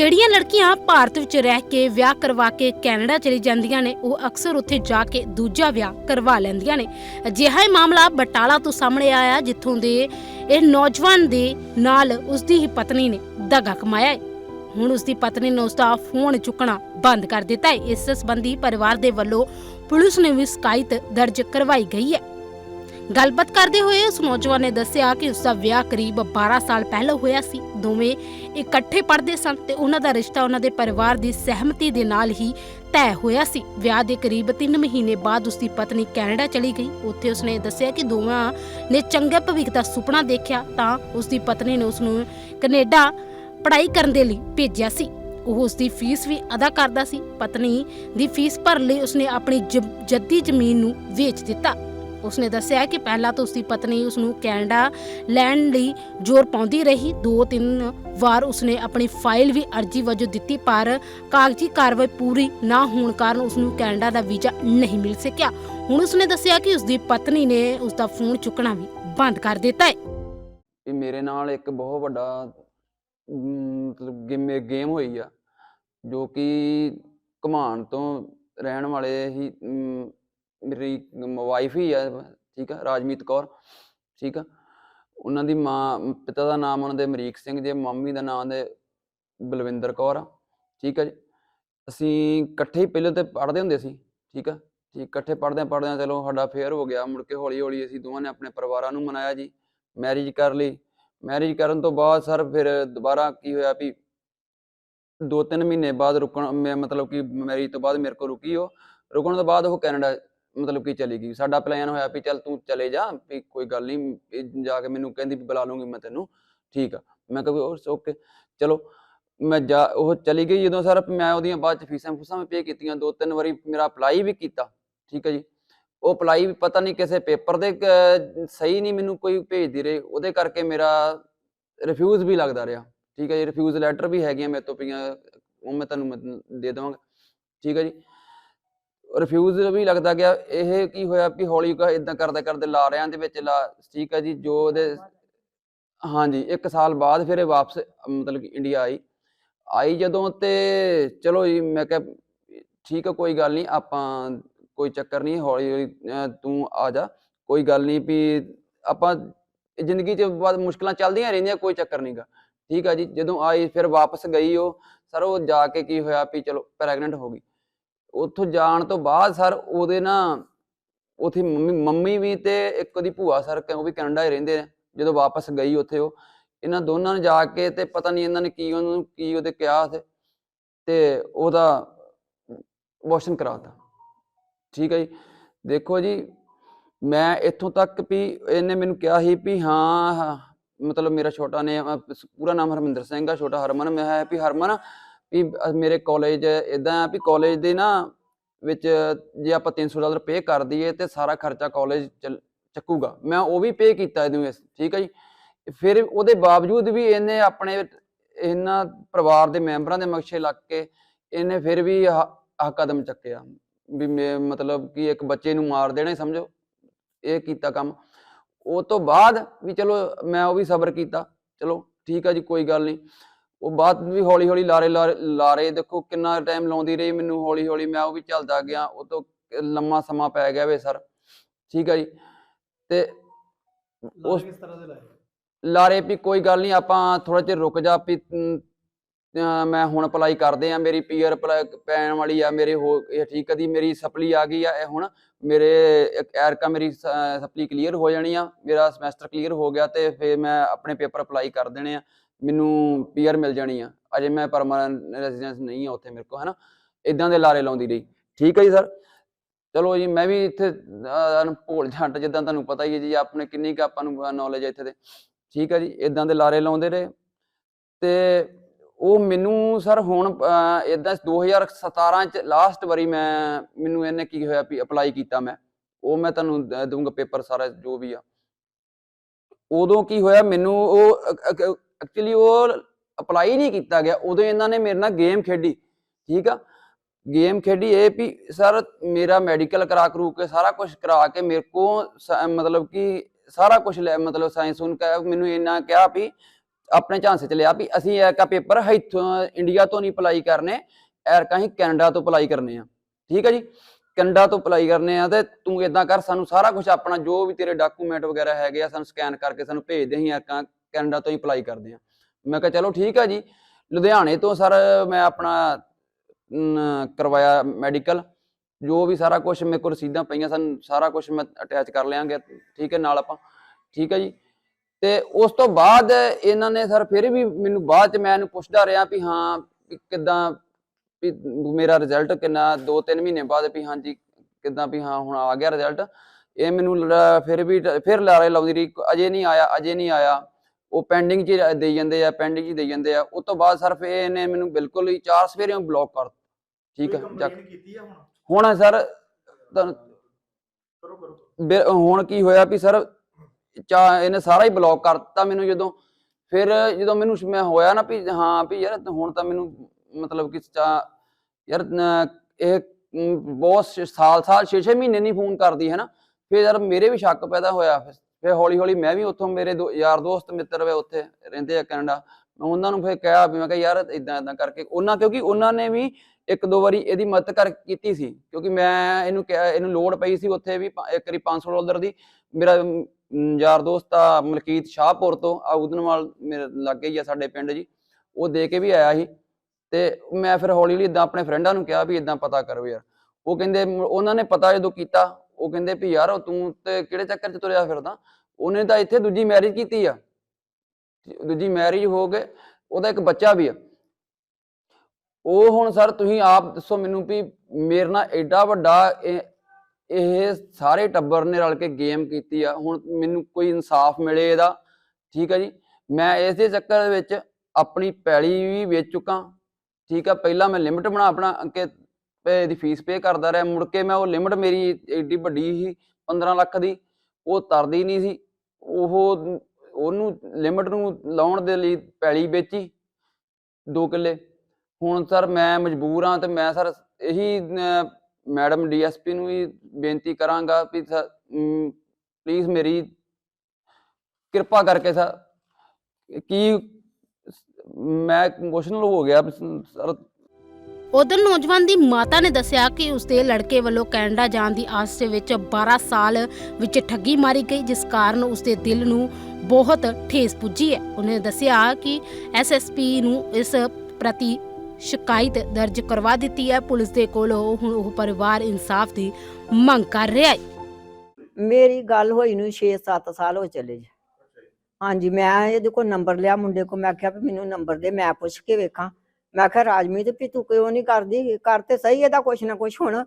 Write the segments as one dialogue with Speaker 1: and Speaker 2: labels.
Speaker 1: ਜਿਹੜੀਆਂ ਲੜਕੀਆਂ ਭਾਰਤ ਵਿੱਚ ਰਹਿ ਕੇ ਵਿਆਹ ਕਰਵਾ ਕੇ ਕੈਨੇਡਾ ਚਲੀ ਜਾਂਦੀਆਂ ਨੇ, ਉਹ ਅਕਸਰ ਉੱਥੇ ਜਾ ਕੇ ਦੂਜਾ ਵਿਆਹ ਕਰਵਾ ਲੈਂਦੀਆਂ ਨੇ। ਅਜਿਹਾ ਹੀ ਮਾਮਲਾ ਬਟਾਲਾ ਤੋਂ ਸਾਹਮਣੇ ਆਇਆ, ਜਿੱਥੋਂ ਦੇ ਇਹ ਨੌਜਵਾਨ ਦੇ ਨਾਲ ਉਸ ਦੀ ਹੀ ਪਤਨੀ ਨੇ ਦਗਾ ਕਮਾਇਆ ਹੈ। ਹੁਣ ਉਸ ਦੀ ਪਤਨੀ ਨੇ ਉਸ ਦਾ ਫੋਨ ਚੁੱਕਣਾ ਬੰਦ ਕਰ ਦਿੱਤਾ ਹੈ। ਇਸ ਸੰਬੰਧੀ ਪਰਿਵਾਰ ਦੇ ਵੱਲੋਂ ਪੁਲਿਸ ਨੇ ਵੀ ਸ਼ਿਕਾਇਤ ਦਰਜ ਕਰਵਾਈ ਗਈ ਹੈ। ਗੱਲਬਾਤ ਕਰਦੇ ਹੋਏ ਉਸ ਨੌਜਵਾਨ ਨੇ ਦੱਸਿਆ ਕਿ ਉਸ ਦਾ ਵਿਆਹ ਕਰੀਬ 12 ਸਾਲ ਪਹਿਲਾਂ ਹੋਇਆ ਸੀ। ਦੋਵੇਂ ਇਕੱਠੇ ਪੜ੍ਹਦੇ ਸਨ ਤੇ ਉਹਨਾਂ ਦਾ ਰਿਸ਼ਤਾ ਉਹਨਾਂ ਦੇ ਪਰਿਵਾਰ ਦੀ ਸਹਿਮਤੀ ਦੇ ਨਾਲ ਹੀ ਤੈਅ ਹੋਇਆ ਸੀ। ਵਿਆਹ ਦੇ ਕਰੀਬ 3 ਮਹੀਨੇ ਬਾਅਦ ਉਸ ਦੀ ਪਤਨੀ ਕੈਨੇਡਾ ਚਲੀ ਗਈ। ਉੱਥੇ ਉਸਨੇ ਦੱਸਿਆ ਕਿ ਦੋਵਾਂ ਨੇ ਚੰਗੇ ਭਵਿੱਖ ਦਾ ਸੁਪਨਾ ਦੇਖਿਆ ਤਾਂ ਉਸ ਦੀ ਪਤਨੀ ਨੇ ਉਸ ਨੂੰ ਕੈਨੇਡਾ ਪੜ੍ਹਾਈ ਕਰਨ ਦੇ ਲਈ ਭੇਜਿਆ ਸੀ। ਉਹ ਉਸ ਦੀ ਫੀਸ ਵੀ ਅਦਾ ਕਰਦਾ ਸੀ। ਪਤਨੀ ਦੀ ਫੀਸ ਭਰਨ ਲਈ ਉਸਨੇ ਆਪਣੀ ਜ- ਜੱਦੀ ਜ਼ਮੀਨ ਨੂੰ ਵੇਚ ਦਿੱਤਾ। ਉਸਨੇ ਦੱਸਿਆ ਕਿ ਪਹਿਲਾਂ ਤਾਂ ਉਸਦੀ ਪਤਨੀ ਉਸ ਨੂੰ ਕੈਨੇਡਾ ਲੈਣ ਲਈ ਜ਼ੋਰ ਪਾਉਂਦੀ ਰਹੀ। ਦੋ ਤਿੰਨ ਵਾਰ ਉਸਨੇ ਆਪਣੀ ਫਾਈਲ ਵੀ ਅਰਜੀ ਵਜੋਂ ਦਿੱਤੀ, ਪਰ ਕਾਗਜ਼ੀ ਕਾਰਵਾਈ ਪੂਰੀ ਨਾ ਹੋਣ ਕਾਰਨ ਉਸ ਨੂੰ ਕੈਨੇਡਾ ਦਾ ਵੀਜ਼ਾ ਨਹੀਂ ਮਿਲ ਸਕਿਆ। ਹੁਣ ਉਸਨੇ ਦੱਸਿਆ ਕਿ ਉਸਦੀ ਪਤਨੀ ਨੇ ਉਸ ਫੋਨ ਚੁੱਕਣਾ ਵੀ ਬੰਦ ਕਰ ਦਿੱਤਾ ਹੈ।
Speaker 2: ਵੀ ਮੇਰੇ ਨਾਲ ਇੱਕ ਬਹੁਤ ਵੱਡਾ ਮਤਲਬ ਗੇਮ ਹੋਈ ਆ, ਜੋ ਕਿ ਘਮਾਣ ਤੋਂ ਰਹਿਣ ਵਾਲੇ ਹੀ ਮੇਰੀ ਵਾਈਫ ਹੀ ਆ, ਠੀਕ ਆ, ਰਾਜਮੀਤ ਕੌਰ, ਠੀਕ ਆ। ਉਹਨਾਂ ਦੀ ਮਾਂ, ਪਿਤਾ ਦਾ ਨਾਮ ਉਹਨਾਂ ਦੇ ਅਮਰੀਕ ਸਿੰਘ ਜੇ, ਮੰਮੀ ਦਾ ਨਾਮ ਦੇ ਬਲਵਿੰਦਰ ਕੌਰ ਆ, ਠੀਕ ਆ ਜੀ। ਅਸੀਂ ਇਕੱਠੇ ਹੀ ਪਹਿਲਾਂ ਤੇ ਪੜ੍ਹਦੇ ਹੁੰਦੇ ਸੀ, ਠੀਕ ਆ। ਠੀਕ ਇਕੱਠੇ ਪੜ੍ਹਦਿਆਂ ਪੜ੍ਹਦਿਆਂ ਚਲੋ ਸਾਡਾ ਫੇਅਰ ਹੋ ਗਿਆ, ਮੁੜ ਕੇ ਹੌਲੀ ਹੌਲੀ ਅਸੀਂ ਦੋਵਾਂ ਨੇ ਆਪਣੇ ਪਰਿਵਾਰਾਂ ਨੂੰ ਮਨਾਇਆ ਜੀ ਮੈਰਿਜ ਕਰ ਲਈ। ਮੈਰਿਜ ਕਰਨ ਤੋਂ ਬਾਅਦ ਸਰ ਫਿਰ ਦੁਬਾਰਾ ਕੀ ਹੋਇਆ ਵੀ ਦੋ ਤਿੰਨ ਮਹੀਨੇ ਬਾਅਦ ਰੁਕਣ, ਮੈਂ ਮਤਲਬ ਕਿ ਮੈਰਿਜ ਤੋਂ ਬਾਅਦ ਮੇਰੇ ਕੋਲ ਰੁਕੀ ਉਹ। ਰੁਕਣ ਤੋਂ ਬਾਅਦ ਉਹ ਕੈਨੇਡਾ ਮਤਲਬ ਕਿ ਚਲੀ ਗਈ। ਸਾਡਾ ਪਲਾਨ ਹੋਇਆ ਵੀ ਚੱਲ ਤੂੰ ਚਲੇ ਜਾ, ਵੀ ਕੋਈ ਗੱਲ ਨਹੀਂ ਜਾ ਕੇ ਮੈਨੂੰ ਕਹਿੰਦੀ ਵੀ ਬੁਲਾ ਲੂੰਗੀ ਮੈਂ ਤੈਨੂੰ। ਠੀਕ ਆ। ਮੈਂ ਕਿਹਾ ਵੀ ਓਕੇ ਚਲੋ, ਮੈਂ ਜਾ, ਉਹ ਚਲੀ ਗਈ ਜਦੋਂ ਸਰ, ਮੈਂ ਉਹਦੀਆਂ ਬਾਅਦ ਚ ਫੀਸਾਂ ਫੂਸਾਂ ਵੀ ਪੇ ਕੀਤੀਆਂ। ਦੋ ਤਿੰਨ ਵਾਰੀ ਮੇਰਾ ਅਪਲਾਈ ਵੀ ਕੀਤਾ। ਠੀਕ ਹੈ ਜੀ। ਉਹ ਅਪਲਾਈ ਵੀ ਪਤਾ ਨਹੀਂ ਕਿਸੇ ਪੇਪਰ ਦੇ ਸਹੀ ਨਹੀਂ ਮੈਨੂੰ ਕੋਈ ਭੇਜਦੀ ਰਹੇ। ਉਹਦੇ ਕਰਕੇ ਮੇਰਾ ਰਿਫਿਊਜ਼ ਵੀ ਲੱਗਦਾ ਰਿਹਾ। ਠੀਕ ਹੈ ਜੀ। ਰਿਫਿਊਜ਼ ਲੈਟਰ ਵੀ ਹੈਗੀਆਂ ਮੇਰੇ ਤੋਂ ਪਈਆਂ। ਉਹ ਮੈਂ ਤੁਹਾਨੂੰ ਦੇ ਦੇਵਾਂਗਾ। ਠੀਕ ਹੈ ਜੀ। ਰਿਫਿਊਜ਼ ਵੀ ਲੱਗਦਾ ਗਿਆ। ਇਹ ਕੀ ਹੋਇਆ ਵੀ ਹੌਲੀ ਇਦਾਂ ਕਰਦੇ ਕਰਦੇ ਲਾ ਲਾਰਿਆਂ ਦੇ ਵਿੱਚ, ਲਾ ਠੀਕ ਹੈ ਜੀ, ਜੋ ਉਹਦੇ ਹਾਂਜੀ 1 ਸਾਲ ਬਾਅਦ ਫਿਰ ਇਹ ਵਾਪਸ, ਮਤਲਬ ਕਿ ਇੰਡੀਆ ਆਈ। ਆਈ ਜਦੋਂ ਤੇ ਚਲੋ ਜੀ, ਮੈਂ ਕਿਹਾ ਠੀਕ ਹੈ, ਕੋਈ ਗੱਲ ਨਹੀਂ, ਆਪਾਂ ਕੋਈ ਚੱਕਰ ਨਹੀਂ, ਹੌਲੀ ਹੌਲੀ ਤੂੰ ਆ ਜਾ। ਕੋਈ ਗੱਲ ਨਹੀਂ ਵੀ ਆਪਾਂ ਜ਼ਿੰਦਗੀ 'ਚ ਬਾਅਦ ਮੁਸ਼ਕਲਾਂ ਚੱਲਦੀਆਂ ਰਹਿੰਦੀਆਂ, ਕੋਈ ਚੱਕਰ ਨਹੀਂਗਾ ਠੀਕ ਆ ਜੀ, ਜਦੋਂ ਆਈ, ਫਿਰ ਵਾਪਸ ਗਈ ਉਹ। ਸਰ ਉਹ ਜਾ ਕੇ ਕੀ ਹੋਇਆ ਵੀ ਚਲੋ ਪ੍ਰੈਗਨੈਂਟ ਹੋ ਗਈ। ਉੱਥੋਂ ਜਾਣ ਤੋਂ ਬਾਅਦ ਸਰ ਉਹਦੇ ਨਾ ਉਥੇ ਮੰਮੀ ਮੰਮੀ ਵੀ ਤੇ ਇੱਕ ਉਹਦੀ ਭੂਆ ਸਰ ਉਹ ਵੀ ਕੈਨੇਡਾ ਹੀ ਰਹਿੰਦੇ ਨੇ ਜਦੋਂ ਵਾਪਸ ਗਈ ਉੱਥੇ ਉਹ। ਇਹਨਾਂ ਦੋਨਾਂ ਨੇ ਜਾ ਕੇ ਤੇ ਪਤਾ ਨਹੀਂ ਇਹਨਾਂ ਨੇ ਕੀ ਉਹਨੂੰ ਕੀ ਉਹਦੇ ਕਿਹਾ ਤੇ ਤੇ ਉਹਦਾ ਅਬੋਰਸ਼ਨ ਕਰਾਤਾ। ਠੀਕ ਹੈ ਜੀ? ਦੇਖੋ ਜੀ ਮੈਂ ਇੱਥੋਂ ਤੱਕ ਵੀ ਇਹਨੇ ਮੈਨੂੰ ਕਿਹਾ ਸੀ ਵੀ ਹਾਂ ਹਾਂ, ਮਤਲਬ ਮੇਰਾ ਛੋਟਾ ਨੇ ਪੂਰਾ ਨਾਮ ਹਰਮਿੰਦਰ ਸਿੰਘ ਆ ਛੋਟਾ ਹਰਮਨ ਮੈਂ ਹੈ ਵੀ ਹਰਮਨ ਵੀ ਮੇਰੇ ਕਾਲਜ ਇਦਾਂ ਆ ਵੀ ਕਾਲਜ ਦੇ ਨਾ ਵਿੱਚ ਜੇ ਆਪਾਂ 300 ਡਾਲਰ ਪੇ ਕਰ ਦਈਏ ਤੇ ਸਾਰਾ ਖਰਚਾ ਕਾਲਜ ਚੱਕੂਗਾ। ਮੈਂ ਉਹ ਵੀ ਪੇ ਕੀਤਾ ਇਹਨੂੰ ਠੀਕ ਹੈ ਜੀ? ਫਿਰ ਉਹਦੇ ਬਾਵਜੂਦ ਵੀ ਇਹਨੇ ਆਪਣੇ ਇਹਨਾਂ ਪਰਿਵਾਰ ਦੇ ਮੈਂਬਰਾਂ ਦੇ ਮਕਸ਼ੇ ਲੱਗ ਕੇ ਇਹਨੇ ਫਿਰ ਵੀ ਆਹ ਕਦਮ ਚੱਕਿਆ। ਵੀ ਮੈਂ, ਮਤਲਬ ਕਿ ਇੱਕ ਬੱਚੇ ਨੂੰ ਮਾਰ ਦੇਣਾ, ਸਮਝੋ? ਇਹ ਕੀਤਾ ਕੰਮ। ਉਹ ਤੋਂ ਬਾਅਦ ਵੀ ਚਲੋ ਮੈਂ ਉਹ ਵੀ ਸਬਰ ਕੀਤਾ। ਚਲੋ, ਠੀਕ ਆ ਜੀ, ਕੋਈ ਗੱਲ ਨਹੀਂ। ਉਹ ਬਾਅਦ ਵੀ ਹੌਲੀ ਹੌਲੀ ਲਾਰੇ ਲਾਰੇ ਦੇਖੋ ਕਿੰਨਾ ਟਾਈਮ ਲਾਉਂਦੀ ਰਹੀ ਮੈਨੂੰ ਹੌਲੀ ਹੌਲੀ ਮੈਂ ਉਹ ਵੀ ਚੱਲਦਾ ਗਿਆ ਉਹ ਤੋਂ ਲੰਮਾ ਸਮਾਂ ਪੈ ਗਿਆ ਵੇ ਸਰ ਠੀਕ ਆ ਜੀ? ਤੇ ਉਸ
Speaker 3: ਕਿਸ ਤਰ੍ਹਾਂ ਦੇ ਲਾਏ?
Speaker 2: ਲਾਰੇ ਵੀ ਕੋਈ ਗੱਲ ਨਹੀਂ ਆਪਾਂ ਥੋੜਾ ਜਿਹਾ ਰੁਕ ਜਾ ਵੀ ਮੈਂ ਹੁਣ ਅਪਲਾਈ ਕਰਦੇ ਆ ਮੇਰੀ ਪੀਅਰ ਪੈਣ ਵਾਲੀ ਆ ਮੇਰੇ ਹੋ ਇਹ ਠੀਕ ਆ ਦੀ ਮੇਰੀ ਸਪਲੀ ਆ ਗਈ ਆ ਇਹ ਹੁਣ ਮੇਰੇ ਐਰਕਾ ਮੇਰੀ ਸਪਲੀ ਕਲੀਅਰ ਹੋ ਜਾਣੀ ਆ ਮੇਰਾ ਸਮੈਸਟਰ ਕਲੀਅਰ ਹੋ ਗਿਆ ਤੇ ਫਿਰ ਮੈਂ ਆਪਣੇ ਪੇਪਰ ਅਪਲਾਈ ਕਰ ਦੇਣੇ ਆ। ਮੈਨੂੰ ਪੀਅਰ ਮਿਲ ਜਾਣੀ ਆ। ਅਜੇ ਮੈਂ ਪਰਮਾਨੈਂਟ ਰੈਜ਼ੀਡੈਂਸ ਨਹੀਂ ਆ ਉੱਥੇ ਮੇਰੇ ਕੋਲ, ਹਨਾ? ਇਦਾਂ ਦੇ ਲਾਰੇ ਲਾਉਂਦੀ ਰਹੀ। ਠੀਕ ਹੈ ਜੀ ਸਰ ਚਲੋ ਜੀ, ਮੈਂ ਵੀ ਇੱਥੇ ਭੋਲ ਝੰਟ ਜਿੱਦਾਂ ਤੁਹਾਨੂੰ ਪਤਾ ਹੀ ਹੈ ਜੀ ਆਪਣੇ ਕਿੰਨੀ ਕੁ ਆਪਾਂ ਨੂੰ ਨੌਲੇਜ ਹੈ ਇੱਥੇ ਦੇ। ਠੀਕ ਹੈ ਜੀ ਇਦਾਂ ਦੇ ਲਾਰੇ ਲਾਉਂਦੇ ਰਹੇ। ਤੇ ਉਹ ਮੈਨੂੰ ਸਰ ਹੁਣ ਇਦਾਂ 2017 ਚ ਲਾਸਟ ਵਾਰੀ ਮੈਂ, ਮੈਨੂੰ ਇਹਨੇ ਕੀ ਹੋਇਆ ਵੀ ਅਪਲਾਈ ਕੀਤਾ ਮੈਂ। ਉਹ ਮੈਂ ਤੁਹਾਨੂੰ ਦਊਂਗਾ ਪੇਪਰ ਸਾਰਾ ਜੋ ਵੀ ਆ। ਉਦੋਂ ਕੀ ਹੋਇਆ, ਮੈਨੂੰ ਉਹ ਐਕਚੁਅਲੀ ਉਹ ਅਪਲਾਈ ਨਹੀਂ ਕੀਤਾ ਗਿਆ। ਉਦੋਂ ਇਹਨਾਂ ਨੇ ਮੇਰੇ ਨਾਲ ਗੇਮ ਖੇਡੀ, ਠੀਕ ਆ? ਗੇਮ ਖੇਡੀ ਇਹ ਵੀ ਸਰ ਮੇਰਾ ਮੈਡੀਕਲ ਕਰਾ ਕਰੂ ਕੇ, ਸਾਰਾ ਕੁਝ ਕਰਾ ਕੇ ਮੇਰੇ ਕੋ ਮਤਲਬ ਕਿ ਸਾਰਾ ਕੁਝ ਲੈ, ਮਤਲਬ ਸਾਇੰਸ ਸੁਣ ਕੇ ਮੈਨੂੰ ਇੰਨਾ ਕਿਹਾ ਵੀ ਆਪਣੇ ਝਾਂਸੇ ਚ ਲਿਆ ਵੀ ਅਸੀਂ ਐਰਕਾ ਪੇਪਰ ਇੱਥੋਂ ਇੰਡੀਆ ਤੋਂ ਨਹੀਂ ਅਪਲਾਈ ਕਰਨੇ ਐਰਕਾ ਹੀ ਕੈਨੇਡਾ ਤੋਂ ਅਪਲਾਈ ਕਰਨੇ ਆ। ਠੀਕ ਆ ਜੀ? ਕੈਨੇਡਾ ਤੋਂ ਅਪਲਾਈ ਕਰਨੇ ਆ ਤੇ ਤੂੰ ਇਦਾਂ ਕਰ, ਸਾਨੂੰ ਸਾਰਾ ਕੁਝ ਆਪਣਾ ਜੋ ਵੀ ਤੇਰੇ ਡਾਕੂਮੈਂਟ ਵਗੈਰਾ ਹੈਗੇ ਆ, ਸਾਨੂੰ ਸਕੈਨ ਕਰਕੇ ਸਾਨੂੰ ਭੇਜ ਦੇ ਅਸੀਂ ਐਰਕਾ ਕੈਨੇਡਾ ਤੋਂ ਹੀ ਅਪਲਾਈ ਕਰਦੇ ਆ। ਮੈਂ ਕਿਹਾ ਚਲੋ ਠੀਕ ਆ ਜੀ, ਲੁਧਿਆਣੇ ਤੋਂ ਸਰ ਮੈਂ ਆਪਣਾ ਕਰਵਾਇਆ ਮੈਡੀਕਲ ਜੋ ਵੀ ਸਾਰਾ ਕੁਝ ਮੇਰੇ ਕੋਲ ਰਸੀਦਾਂ ਪਈਆਂ ਸਨ, ਸਾਰਾ ਕੁਝ ਮੈਂ ਅਟੈਚ ਕਰ ਲਿਆਂਗੇ, ਠੀਕ ਹੈ, ਨਾਲ ਆਪਾਂ, ਠੀਕ ਹੈ ਜੀ। ਤੇ ਉਸ ਤੋਂ ਬਾਅਦ ਇਹਨਾਂ ਨੇ ਸਰ ਫਿਰ ਵੀ ਮੈਨੂੰ ਬਾਅਦ ਚ ਮੈਂ ਇਹਨੂੰ ਪੁੱਛਦਾ ਰਿਹਾ ਵੀ ਹਾਂ, ਵੀ ਕਿੱਦਾਂ, ਵੀ ਮੇਰਾ ਰਿਜ਼ਲਟ ਕਿੰਨਾ 2-3 ਮਹੀਨੇ ਬਾਅਦ ਵੀ ਹਾਂਜੀ ਕਿੱਦਾਂ ਵੀ ਹਾਂ, ਹੁਣ ਆ ਗਿਆ ਰਿਜ਼ਲਟ ਇਹ ਮੈਨੂੰ ਫਿਰ ਵੀ ਟ- ਫਿਰ ਲਾਰੇ ਲਾਉਂਦੀ ਰਹੀ, ਅਜੇ ਨਹੀਂ ਆਇਆ, ਅਜੇ ਨਹੀਂ ਆਇਆ। ਉਹ ਪੈਂਡਿੰਗ 'ਚ ਦੇਈ ਜਾਂਦੇ ਆ ਪੈਂਡਿੰਗ 'ਚ ਦੇਈ ਜਾਂਦੇ ਆ। ਉਸ ਤੋਂ ਬਾਅਦ ਸਰ ਫਿਰ ਇਹਨੇ ਮੈਨੂੰ ਬਿਲਕੁਲ ਹੀ ਚਾਰ ਸਵੇਰੇ ਬਲੌਕ ਕਰ ਠੀਕ ਹੈ ਚੱਕ।
Speaker 3: ਕੀਤੀ ਆ ਹੁਣ?
Speaker 2: ਹੁਣ ਸਰ
Speaker 3: ਕਰੋ ਕਰੋ
Speaker 2: ਹੁਣ ਕੀ ਹੋਇਆ ਵੀ ਸਰ ਚਾ ਇਹਨੇ ਸਾਰਾ ਹੀ ਬਲੌਕ ਕਰਤਾ ਮੈਨੂੰ ਜਦੋਂ। ਫਿਰ ਜਦੋਂ ਮੈਨੂੰ ਮੈਂ ਹੋਇਆ ਨਾ ਵੀ ਹਾਂ ਵੀ ਯਾਰ ਹੁਣ ਤਾਂ ਮੈਨੂੰ ਮਤਲਬ ਕਿ ਚਾ ਯਾਰ ਨ- ਇਹ ਬਹੁਤ ਸਾਲ ਸਾਲ 6-6 ਮਹੀਨੇ ਨਹੀਂ ਫੋਨ ਕਰਦੀ ਹੈ ਨਾ। ਫਿਰ ਯਾਰ ਮੇਰੇ ਵੀ ਸ਼ੱਕ ਪੈਦਾ ਹੋਇਆ ਫਿਰ- ਫਿਰ ਹੌਲੀ ਹੌਲੀ ਮੈਂ ਵੀ ਉੱਥੋਂ ਮੇਰੇ ਦੋ ਯਾਰ ਦੋਸਤ ਮਿੱਤਰ ਵੇ ਉੱਥੇ ਰਹਿੰਦੇ ਆ ਕੈਨੇਡਾ, ਮੈਂ ਉਹਨਾਂ ਨੂੰ ਫਿਰ ਕਿਹਾ ਵੀ ਮੈਂ ਕਿਹਾ ਯਾਰ ਇਦਾਂ ਇਦਾਂ ਕਰਕੇ ਉਹਨਾਂ, ਕਿਉਂਕਿ ਉਹਨਾਂ ਨੇ ਵੀ ਇੱਕ ਦੋ ਵਾਰੀ ਇਹਦੀ ਮਦਦ ਕਰ ਕੀਤੀ ਸੀ, ਕਿਉਂਕਿ ਮੈਂ ਇਹਨੂੰ ਇਹਨੂੰ ਲੋੜ ਪਈ ਸੀ ਉੱਥੇ ਵੀ ਪ- ਇੱਕ ਵਾਰੀ 500 ਡਾਲਰ ਦੀ, ਮੇਰਾ ਯਾਰ ਦੋਸਤ ਆ ਮਲਕੀਤ ਸ਼ਾਹਪੁਰ ਤੋਂ, ਆ ਉਦਨਵਾਲ ਮੇਰੇ ਲਾਗੇ ਹੀ ਆ ਸਾਡੇ ਪਿੰਡ ਜੀ, ਉਹ ਦੇ ਕੇ ਵੀ ਆਇਆ ਸੀ, ਤੇ ਮੈਂ ਫਿਰ ਹੌਲੀ ਹੌਲੀ ਇਦਾਂ ਆਪਣੇ ਫਰੈਂਡਾਂ ਨੂੰ ਕਿਹਾ ਵੀ ਇਦਾਂ ਪਤਾ ਕਰੋ ਯਾਰ, ਉਹ ਕਹਿੰਦੇ ਉਹਨਾਂ ਨੇ ਪਤਾ ਜਦੋਂ ਕੀਤਾ ਉਹ ਕਹਿੰਦੇ ਵੀ ਯਾਰ ਤੂੰ ਤੇ ਕਿਹੜੇ ਚੱਕਰ 'ਚ ਤੁਰਿਆ ਫਿਰਦਾ? ਉਹਨੇ ਤਾਂ ਇੱਥੇ ਦੂਜੀ ਮੈਰਿਜ ਕੀਤੀ ਆ। ਦੂਜੀ ਮੈਰਿਜ ਹੋ ਕੇ ਉਹਦਾ ਇੱਕ ਬੱਚਾ ਵੀ ਆ। ਉਹ ਹੁਣ ਸਰ ਤੁਸੀਂ ਆਪ ਦੱਸੋ ਮੈਨੂੰ ਵੀ ਮੇਰੇ ਨਾਲ ਐਡਾ ਵੱਡਾ ਇਹ ਸਾਰੇ ਟੱਬਰ ਨੇ ਰਲ ਕੇ ਗੇਮ ਕੀਤੀ ਆ। ਹੁਣ ਮੈਨੂੰ ਕੋਈ ਇਨਸਾਫ ਮਿਲੇ ਇਹਦਾ, ਠੀਕ ਆ ਜੀ? ਮੈਂ ਇਸ ਦੇ ਚੱਕਰ ਦੇ ਵਿੱਚ ਆਪਣੀ ਪੈਲੀ ਵੀ ਵੇਚ ਚੁੱਕਾ। ਠੀਕ ਆ, ਪਹਿਲਾਂ ਮੈਂ ਲਿਮਟ ਬਣਾ, ਆਪਣਾ ਕਿ ਦੀ ਫੀਸ ਪੇ ਕਰਦਾ ਰਿਹਾ, ਮੁੜ ਕੇ ਮੈਂ ਉਹ ਲਿਮਟ ਮੇਰੀ ਏਡੀ ਵੱਡੀ ਸੀ 15 ਲੱਖ ਦੀ, ਉਹ ਤਰਦੀ ਨਹੀਂ ਸੀ। ਉਹ ਉਹਨੂੰ ਲਿਮਟ ਨੂੰ ਲਾਉਣ ਦੇ ਲਈ ਪੈਲੀ ਵੇਚੀ 2 ਕਿੱਲੇ। ਹੁਣ ਸਰ ਮੈਂ ਮਜਬੂਰ ਹਾਂ ਤੇ ਮੈਂ ਸਰ ਇਹੀ ਮੈਡਮ ਡੀਐਸਪੀ ਨੂੰ ਵੀ ਬੇਨਤੀ ਕਰਾਂਗਾ ਵੀ ਪਲੀਜ਼ ਮੇਰੀ ਕਿਰਪਾ ਕਰਕੇ ਸਰ, ਕੀ ਮੈਂ ਇਮੋਸ਼ਨਲ ਹੋ ਗਿਆ ਸਰ
Speaker 1: ਉਧਰ ਨੌਜਵਾਨ ਦੀ ਮਾਤਾ ਨੇ ਦੱਸਿਆ ਕਿ ਉਸਦੇ ਲੜਕੇ ਵੱਲੋਂ ਕੈਨੇਡਾ ਜਾਣ ਦੀ ਆਸ ਦੇ ਵਿੱਚ 12 ਸਾਲ ਵਿੱਚ ਠੱਗੀ ਮਾਰੀ ਗਈ, ਜਿਸ ਕਾਰਨ ਉਸਦੇ ਦਿਲ ਨੂੰ ਬਹੁਤ ਠੇਸ ਪੁੱਜੀ ਹੈ। ਉਹਨੇ ਦੱਸਿਆ ਕਿ ਐਸਐਸਪੀ ਨੂੰ ਇਸ ਪ੍ਰਤੀ ਸ਼ਿਕਾਇਤ ਦਰਜ ਕਰਵਾ ਦਿੱਤੀ ਹੈ। ਪੁਲਿਸ ਦੇ ਕੋਲ ਹੁਣ ਉਹ ਪਰਿਵਾਰ ਇਨਸਾਫ ਦੀ ਮੰਗ ਕਰ ਰਿਹਾ ਹੈ।
Speaker 4: ਮੇਰੀ ਗੱਲ ਹੋਈ ਨੂੰ 6-7 ਸਾਲ ਹੋ ਚੱਲੇ ਜੀ। ਹਾਂਜੀ, ਮੈਂ ਇਹਦੇ ਕੋਲ ਨੰਬਰ ਲਿਆ, ਮੁੰਡੇ ਕੋਲ ਮੈਂ ਕਿਹਾ ਵੀ ਮੈਨੂੰ ਨੰਬਰ ਦੇ, ਮੈਂ ਪੁੱਛ ਕੇ ਵੇਖਾਂ। ਮੈਂ ਕਿਹਾ ਰਾਜਮੀਤ ਵੀ ਤੂੰ ਕਿਉਂ ਨਹੀਂ ਕਰਦੀ? ਕਰ ਤੇ ਸਹੀ ਇਹਦਾ ਕੁਛ ਨਾ ਕੁਛ ਹੁਣ।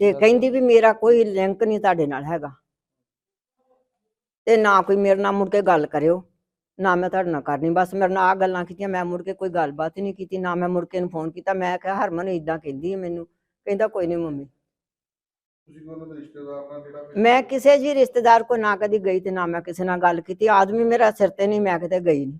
Speaker 4: ਤੇ ਕਹਿੰਦੀ ਵੀ ਮੇਰਾ ਕੋਈ ਲਿੰਕ ਨਹੀਂ ਤੁਹਾਡੇ ਨਾਲ ਹੈਗਾ। ਤੇ ਨਾ ਕੋਈ ਮੇਰੇ ਨਾਲ ਮੁੜ ਕੇ ਗੱਲ ਕਰਿਓ। ਨਾ ਮੈਂ ਤੁਹਾਡੇ ਨਾਲ ਕਰਨੀ। ਬਸ ਮੇਰੇ ਨਾਲ ਆ ਗੱਲਾਂ ਕੀਤੀਆਂ ਮੈਂ ਮੁੜ ਕੇ ਕੋਈ ਗੱਲਬਾਤ ਹੀ ਨਹੀਂ ਕੀਤੀ ਨਾ ਮੈਂ ਮੁੜ ਕੇ ਨੂੰ ਫੋਨ ਕੀਤਾ। ਮੈਂ ਕਿਹਾ ਹਰਮਨ ਇਦਾਂ ਕਹਿੰਦੀ ਹੈ ਮੈਨੂੰ। ਕਹਿੰਦਾ ਕੋਈ ਨਹੀਂ ਮੰਮੀ। ਮੈਂ ਕਿਸੇ ਜੀ ਰਿਸ਼ਤੇਦਾਰ ਕੋ ਨਾ ਕਦੀ ਗਈ ਤੇ ਨਾ ਮੈਂ ਕਿਸੇ ਨਾਲ ਗੱਲ ਕੀਤੀ। ਆਦਮੀ ਮੇਰਾ ਸਿਰ ਤੇ ਨਹੀਂ ਮੈਂ ਕਿਤੇ ਗਈ ਨਹੀਂ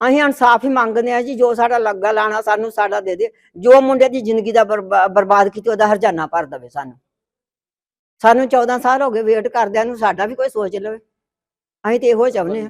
Speaker 4: ਅਸੀਂ ਇਨਸਾਫ ਹੀ ਮੰਗਦੇ ਆ ਜੀ ਜੋ ਸਾਡਾ ਲੱਗਾ ਲਾਣਾ ਸਾਨੂੰ ਸਾਡਾ ਦੇ ਦੇ। ਜੋ ਮੁੰਡੇ ਦੀ ਜ਼ਿੰਦਗੀ ਦਾ ਬਰਬਾ- ਬਰਬਾਦ ਕੀਤੀ ਉਹਦਾ ਹਰਜਾਨਾ ਭਰ ਦੇਵੇ ਸਾਨੂੰ। ਸਾਨੂੰ 14 ਸਾਲ ਹੋ ਗਏ ਵੇਟ ਕਰਦਿਆਂ ਨੂੰ ਸਾਡਾ ਵੀ ਕੋਈ ਸੋਚ ਲਵੇ। ਅਸੀਂ ਤੇ ਇਹੋ ਚਾਹੁੰਦੇ ਆ